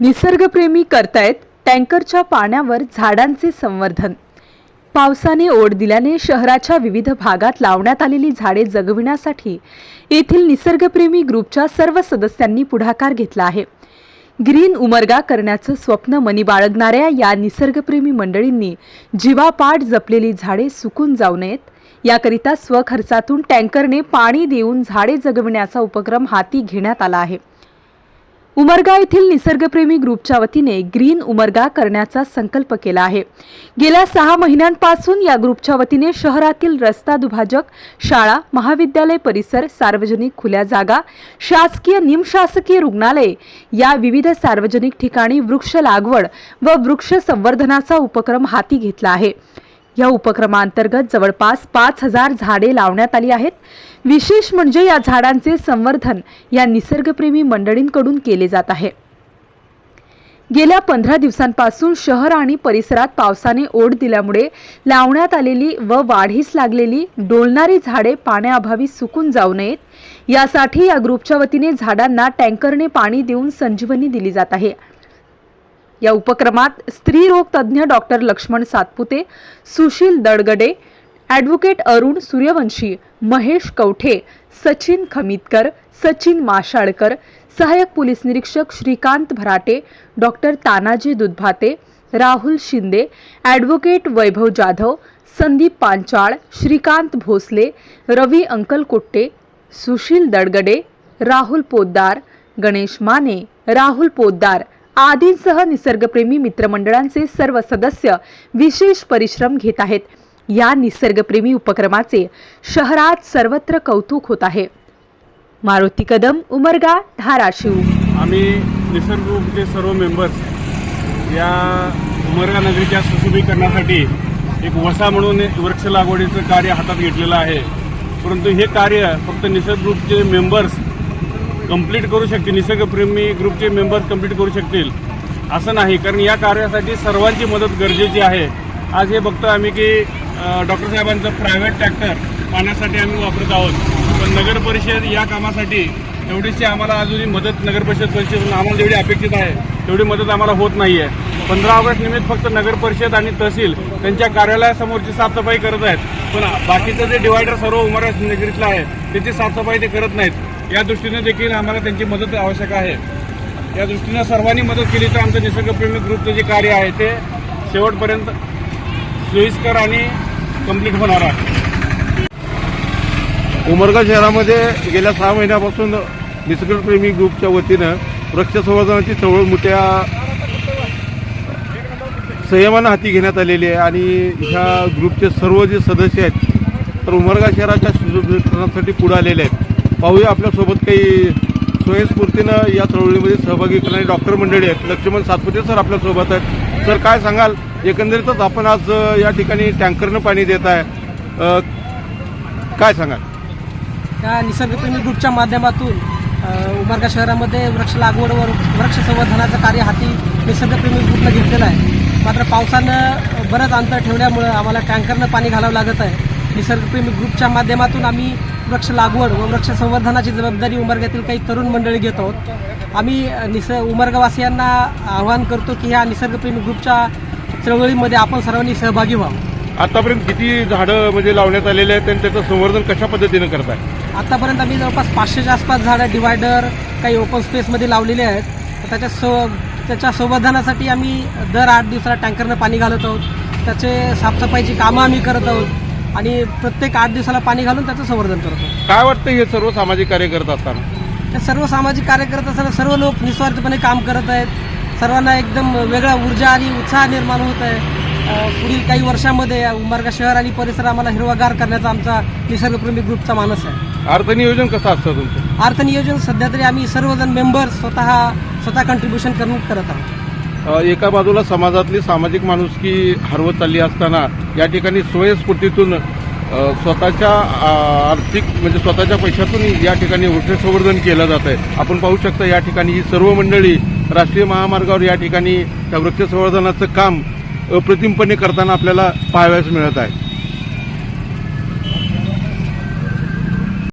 निसर्गप्रेमी करतायत टँकरच्या पाण्यावर झाडांचे संवर्धन. पावसाने ओढ दिल्याने शहराच्या विविध भागात लावण्यात आलेली झाडे जगविण्यासाठी येथील निसर्गप्रेमी ग्रुपच्या सर्व सदस्यांनी पुढाकार घेतला आहे. ग्रीन उमरगा करण्याचं स्वप्न मनी बाळगणाऱ्या या निसर्गप्रेमी मंडळींनी जीवापाठ जपलेली झाडे सुकून जाऊ नयेत. याकरिता स्वखर्चातून टँकरने पाणी देऊन झाडे जगविण्याचा उपक्रम हाती घेण्यात आला आहे. उमरगा येथील निसर्गप्रेमी ग्रुपच्या वतीने ग्रीन उमरगा करण्याचा संकल्प केला आहे. गेल्या सहा महिन्यांपासून या ग्रुपच्या वतीने शहरातील रस्ता दुभाजक शाळा महाविद्यालय परिसर सार्वजनिक खुल्या जागा शासकीय निमशासकीय रुग्णालये या विविध सार्वजनिक ठिकाणी वृक्ष लागवड व वृक्ष संवर्धनाचा उपक्रम हाती घेतला आहे. या उपक्रमांतर्गत जवळपास पाच हजार झाडे लावण्यात आली आहेत. विशेष म्हणजे या झाडांचे संवर्धन या निसर्गप्रेमी मंडळींकडून केले जात आहे. गेल्या पंधरा दिवसांपासून शहर आणि परिसरात पावसाने ओढ दिल्यामुळे लावण्यात आलेली व वाढीस लागलेली डोलणारी झाडे पाण्याअभावी सुकून जाऊ नयेत. यासाठी या ग्रुपच्या वतीने झाडांना टँकरने पाणी देऊन संजीवनी दिली जात आहे. या उपक्रमात स्त्रीरोग तज्ज्ञ डॉक्टर लक्ष्मण सातपुते सुशील दडगडे ॲडव्होकेट अरुण सूर्यवंशी महेश कवठे सचिन खमितकर सचिन माशाळकर सहाय्यक पोलीस निरीक्षक श्रीकांत भराटे डॉक्टर तानाजी दुधभाते राहुल शिंदे ॲडव्होकेट वैभव जाधव संदीप पांचाळ श्रीकांत भोसले रवी अंकलकोट्टे सुशील दडगडे राहुल पोद्दार गणेश माने राहुल पोद्दार आदींसह निसर्गप्रेमी मित्रमंडळांचे सर्व सदस्य विशेष परिश्रम घेत आहेत. या निसर्गप्रेमी उपक्रमाचे शहरात सर्वत्र कौतुक होत आहे. मारुती कदम उमरगा धाराशिव. आम्ही निसर्ग ग्रुपचे सर्व मेंबर्स या उमरगा नगरीच्या सुशोभीकरणासाठी एक वसा म्हणून वृक्ष लागवडीचं कार्य हातात घेतलेलं आहे. परंतु हे कार्य फक्त निसर्ग ग्रुपचे मेंबर्स कंप्लीट करू शकतील. निसर्गप्रेमी ग्रुपचे मेंबर्स कंप्लीट करू शकतील. असं नाही. कारण या कार्यासाठी सर्वांची मदत गरजेची आहे. आज हे बघतो आम्ही की डॉक्टर साहेबांचं प्रायव्हेट ट्रॅक्टर पाण्यासाठी आम्ही वापरत आहोत. पण नगर परिषद या कामासाठी तेवढीशी आम्हाला अजूनही मदत नगर परिषद परिषद आम्हाला जेवढी अपेक्षित आहे तेवढी मदत आम्हाला होत नाही आहे पंधरा ऑगस्ट निमित्त फक्त नगर परिषद आणि तहसील त्यांच्या कार्यालयासमोरची साफसफाई करत आहेत. पण बाकीचं जे डिवायडर सर्व उमरा नगरीतलं आहे त्याची साफसफाई ते करत नाहीत. या दृष्टीनं देखील आम्हाला त्यांची मदत आवश्यक आहे. या दृष्टीनं सर्वांनी मदत केली तर आमचं निसर्गप्रेमी ग्रुपचं जे कार्य आहे ते शेवटपर्यंत सोयीस्कर आणि कंप्लीट होणार आहे. उमरगा शहरामध्ये गेल्या सहा महिन्यापासून निसर्गप्रेमी ग्रुपच्या वतीनं वृक्ष संवर्धनाची चळवळ मोठ्या संयमानं हाती घेण्यात आलेली आहे आणि ह्या ग्रुपचे सर्व जे सदस्य आहेत तर उमरगा शहराच्या सुशोभीकरणासाठी पुढे आलेले आहेत. पाहूया आपल्यासोबत काही स्वयंस्फूर्तीनं या चळवळीमध्ये सहभागी करणारी डॉक्टर मंडळी आहेत. लक्ष्मण सातपुते सर आपल्यासोबत आहेत. सर काय सांगाल? एकंदरीतच आपण आज या ठिकाणी टँकरनं पाणी देत आहे. काय सांगाल? त्या निसर्गप्रेमी ग्रुपच्या माध्यमातून उमरगा शहरामध्ये वृक्ष लागवडवर वृक्ष संवर्धनाचं कार्य हाती निसर्गप्रेमी ग्रुपनं घेतलेलं आहे. मात्र पावसानं बरंच अंतर ठेवल्यामुळं आम्हाला टँकरनं पाणी घालावं लागत आहे. निसर्गप्रेमी ग्रुपच्या माध्यमातून आम्ही वृक्ष लागवड व वृक्ष संवर्धनाची जबाबदारी उमरग्यातील काही तरुण मंडळी घेत आहोत. आम्ही निस उमरगावासियांना आवाहन करतो की ह्या निसर्गप्रेमी ग्रुपच्या चळवळीमध्ये आपण सर्वांनी सहभागी व्हावं. आतापर्यंत किती झाडं म्हणजे लावण्यात आलेले आहेत आणि त्याचं संवर्धन कशा पद्धतीनं करताय? आतापर्यंत आम्ही जवळपास पाचशेच्या आसपास झाडं डिवायडर काही ओपन स्पेसमध्ये लावलेले आहेत. त्याच्या सो त्याच्या संवर्धनासाठी आम्ही दर आठ दिवसाला टँकरनं पाणी घालत आहोत. त्याचे साफसफाईची कामं आम्ही करत आहोत. आणि प्रत्येक आठ दिवसाला पाणी घालून त्याचं संवर्धन करतो. काय वाटतं हे सर्व सामाजिक कार्य करत असताना? ते सर्व सामाजिक कार्य करत असताना सर्व लोक निस्वार्थपणे काम करत आहेत. सर्वांना एकदम वेगळा ऊर्जा आणि उत्साह निर्माण होत आहे. अं, पुढील काही वर्षामध्ये या शहर आणि परिसर आम्हाला हिरवागार करण्याचा आमचा निसर्गप्रेमी ग्रुपचा मानस आहे. अर्थनियोजन कसं असतं तुमचं? अर्थनियोजन सध्या तरी आम्ही सर्वजण मेंबर स्वतः स्वतः कंट्रीब्युशन करून करत आहोत. एका बाजूला समाजातली सामाजिक माणुसकी हरवत चालली असताना या ठिकाणी स्वयंस्फूर्तीतून स्वतःच्या आर्थिक म्हणजे स्वतःच्या पैशातून या ठिकाणी वृक्षसंवर्धन केलं जात आहे आपण पाहू शकता या ठिकाणी ही सर्व मंडळी राष्ट्रीय महामार्गावर या ठिकाणी त्या वृक्षसंवर्धनाचं काम अप्रतिमपणे करताना आपल्याला पाहावयास मिळत आहे.